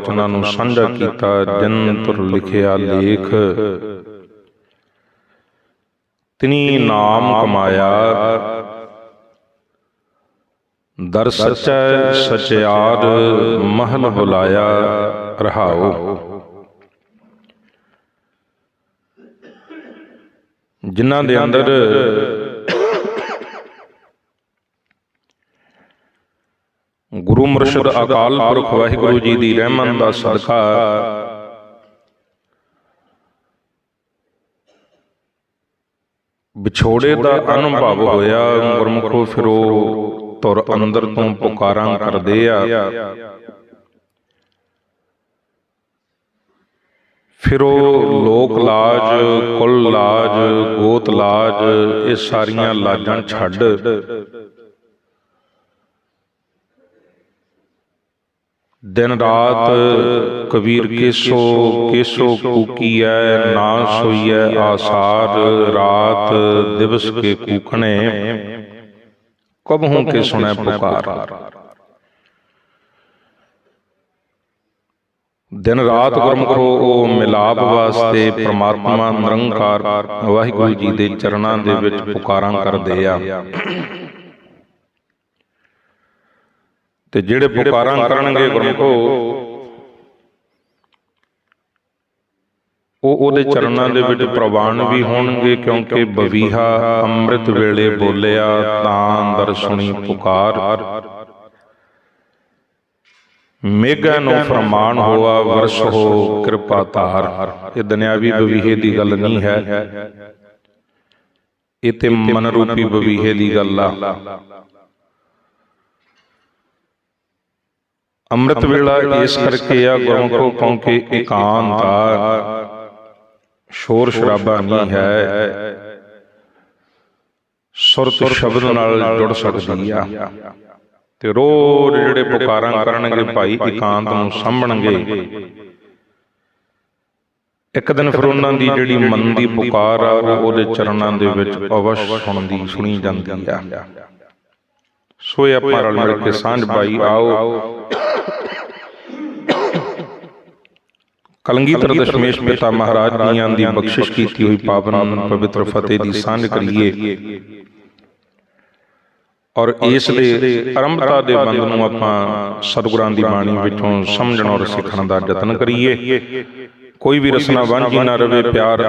ਵਚਨਾਂ ਨੂੰ ਸਾਂਝਾ ਕੀਤਾ ਜਨਤਰ ਲਿਖਿਆ ਲੇਖ। ਤਿਨੀ ਨਾਮ ਕਮਾਇਆ। ਦਰ ਸਚੈ ਸਚਿਆਰ ਮਹਲ ਬੁਲਾਇਆ ਰਹਾਓ। ਜਿਨ੍ਹਾਂ ਦੇ ਅੰਦਰ ਗੁਰੂ ਮੁਰਸ਼ਿਦ ਅਕਾਲ ਪੁਰਖ ਵਾਹਿਗੁਰੂ ਜੀ ਦੀ ਰਹਿਮਤ ਦਾ ਸਦਕਾ ਵਿਛੋੜੇ ਦਾ ਅਨੁਭਵ ਹੋਇਆ, ਗੁਰਮੁਖੋ ਫਿਰੋ, ਤੁਰ ਅੰਦਰ ਤੋਂ ਪੁਕਾਰਾਂ ਕਰਦੇ ਆ। ਫਿਰੋ, ਲੋਕ ਲਾਜ, ਕੁਲ ਲਾਜ, ਗੋਤ ਲਾਜ, ਇਹ ਸਾਰੀਆਂ ਲਾਜਾਂ ਛੱਡ। ਦਿਨ ਰਾਤ ਕਬੀਰ ਕੇਸੋ ਕੇਸੋ ਕੂਕੀਐ ਨਾ ਸੋਈਐ ਆਸਾਰ, ਰਾਤ ਦਿਵਸ ਕੇ ਕੂਖਣੇ। ਕਬਹੂ ਕੇ ਸੁਣੈ ਪੁਕਾਰ। ਦਿਨ ਰਾਤ ਗੁਰਮੁਖੋ ਉਹ ਮਿਲਾਪ ਵਾਸਤੇ ਪ੍ਰਮਾਤਮਾ ਨਿਰੰਕਾਰ, ਵਾਹਿਗੁਰੂ ਜੀ ਦੇ ਚਰਨਾਂ ਦੇ ਵਿੱਚ ਪੁਕਾਰਾਂ ਕਰਦੇ ਆ। ਤੇ ਜਿਹੜੇ ਪੁਕਾਰਾਂ ਕਰਨਗੇ ਗੁਰਮੁਖੋ ਉਹ ਉਹਦੇ ਚਰਨਾਂ ਦੇ ਵਿੱਚ ਪ੍ਰਵਾਨ ਵੀ ਹੋਣਗੇ ਕਿਉਂਕਿ ਬਵੀਹਾ ਅੰਮ੍ਰਿਤ ਵੇਲੇ ਬੋਲਿਆ ਤਾਂ ਅੰਦਰ ਸੁਣੀ ਪੁਕਾਰ। ਮੇਘਾਂ ਨੂੰ ਫਰਮਾਨ ਹੋਆ ਵਰਸ ਹੋ ਕਿਰਪਾ ਧਾਰ। ਇਹ ਦੁਨਿਆਵੀ ਬਵੀਹੇ ਦੀ ਗੱਲ ਨਹੀਂ ਹੈ। ਇਹ ਤੇ ਮਨ ਰੂਪੀ ਬਵੀਹੇ ਦੀ ਗੱਲ। ਆ ਅੰਮ੍ਰਿਤ ਵੇਲਾ ਇਸ ਕਰਕੇ ਆ ਗੁਰਮੁਖੋ ਕਿਉਂਕਿ ਇਕਾਂਤ ਆ ਸ਼ੋਰ ਸ਼ਰਾਬਾ ਨਹੀਂ ਹੈ। ਸੁਰਤ ਸ਼ਬਦ ਨਾਲ ਜੁੜ ਸਕਦੀ ਆ। ਤੇ ਰੋਜ਼ ਜਿਹੜੇ ਪੁਕਾਰਾਂ ਕਰਨਗੇ ਭਾਈ ਇਕਾਂਤ ਨੂੰ ਸਾਂਭਣਗੇ। ਇੱਕ ਦਿਨ ਫਿਰ ਉਹਨਾਂ ਦੀ ਜਿਹੜੀ ਮਨ ਦੀ ਪੁਕਾਰ ਆ ਉਹ ਉਹਦੇ ਚਰਨਾਂ ਦੇ ਵਿੱਚ ਅਵਸ਼ ਸੁਣਦੀ ਸੁਣੀ ਜਾਂਦੀ ਆ। ਸੋ ਇਹ ਆਪਾਂ ਰਲ ਮਿਲ ਕੇ ਸਾਂਝ ਪਾਈ ਆਓ। ਕਲੰਗੀਧਰ ਦਸ਼ਮੇਸ਼ ਪਿਤਾ ਮਹਾਰਾਜ ਜੀਆਂ ਦੀ ਬਖਸ਼ਿਸ਼ ਕੀਤੀ ਹੋਈ ਪਾਵਨ ਪਵਿੱਤਰ ਫਤਿਹ ਦੀ ਸਾਂਝ ਕਰੀਏ। ਔਰ ਇਸ ਦੇ ਆਰੰਭਤਾ ਦੇ ਬੰਦ ਨੂੰ ਆਪਾਂ ਸਤਿਗੁਰਾਂ ਦੀ ਬਾਣੀ ਵਿੱਚੋਂ ਸਮਝਣ ਔਰ ਸਿੱਖਣ ਦਾ ਯਤਨ ਕਰੀਏ। ਕੋਈ ਵੀ ਰਸਨਾ ਵਾਂਝੀ ਨਾ ਰਵੇ ਪਿਆਰ